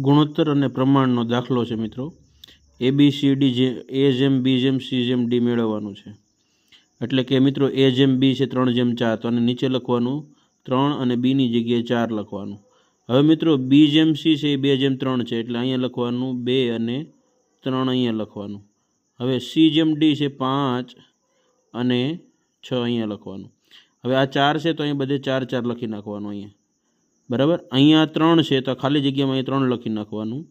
ગુણોત્તર અને પ્રમાણનો દાખલો છે મિત્રો. એ બી સી ડી જે એ જેમ બી જેમ સી જેમ ડી મેળવવાનું છે. એટલે કે મિત્રો એ જેમ બી છે, ત્રણ જેમ, ચાર. તો અને નીચે લખવાનું, ત્રણ અને બીની જગ્યાએ ચાર લખવાનું. હવે મિત્રો બી જેમ સી છે, એ બે જેમ, ત્રણ છે. એટલે અહીંયા લખવાનું, બે અને ત્રણ અહીંયા લખવાનું. હવે સી જેમ ડી છે, પાંચ અને છ અહીંયા લખવાનું. હવે આ ચાર છે, તો અહીંયા બધે ચાર ચાર લખી નાખવાનું અહીંયા. બરાબર? અહીંયા ત્રણ છે, તો ખાલી જગ્યામાં અહીંયા ત્રણ લખી નાખવાનું.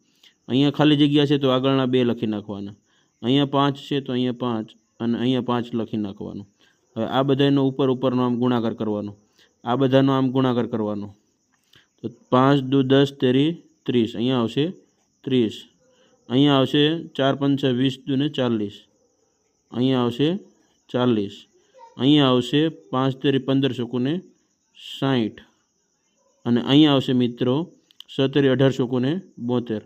અહીંયા ખાલી જગ્યા છે, તો આગળના બે લખી નાખવાના. અહીંયા પાંચ છે, તો અહીંયા પાંચ અને અહીંયા પાંચ લખી નાખવાનું. હવે આ બધાનો ઉપર ઉપરનો આમ ગુણાકાર કરવાનો. આ બધાનો આમ ગુણાકાર કરવાનો. તો પાંચ દુ દસ તેરી ત્રીસ. અહીંયા આવશે ત્રીસ. અહીંયા આવશે ચાર પંચ વીસ દુ ને ચાલીસ. અહીંયા આવશે ચાલીસ. અહીંયા આવશે પાંચ તેરી પંદર ચોકુને સાઠ અને અહીંયા આવશે મિત્રો સત્તરી અઢારસો કોને બોતેર.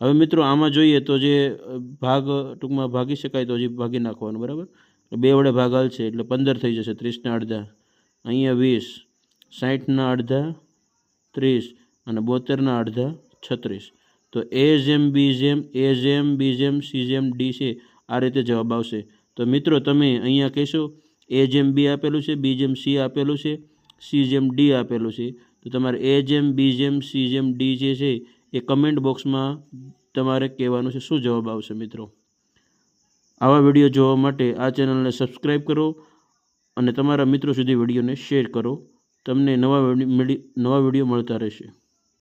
હવે મિત્રો આમાં જોઈએ તો જે ભાગ ટૂંકમાં ભાગી શકાય તો હજી ભાગી નાખવાનું, બરાબર? બે વડે ભાગ હાલશે એટલે પંદર થઈ જશે, ત્રીસના અડધા. અહીંયા વીસ, સાઠના અડધા, ત્રીસ અને બોતેરના અડધા, છત્રીસ. તો એ જેમ બી જેમ એ જેમ બી જેમ સી જેમ ડી છે, આ રીતે જવાબ આવશે. તો મિત્રો તમે અહીંયા કહેશો એ જેમ બી આપેલું છે બી જેમ સી આપેલું છે સી જેમ ડી આપેલું છે. તો તમારે એ જેમ બી જેમ સી જેમ ડી જે છે એ કમેન્ટ બોક્સમાં તમારે કહેવાનું છે, શું જવાબ આવશે મિત્રો? આવા વીડિયો જોવા માટે આ ચેનલને સબસ્ક્રાઈબ કરો અને તમારા મિત્રો સુધી વિડીયોને શેર કરો. તમને નવા નવા વીડિયો મળતા રહેશે.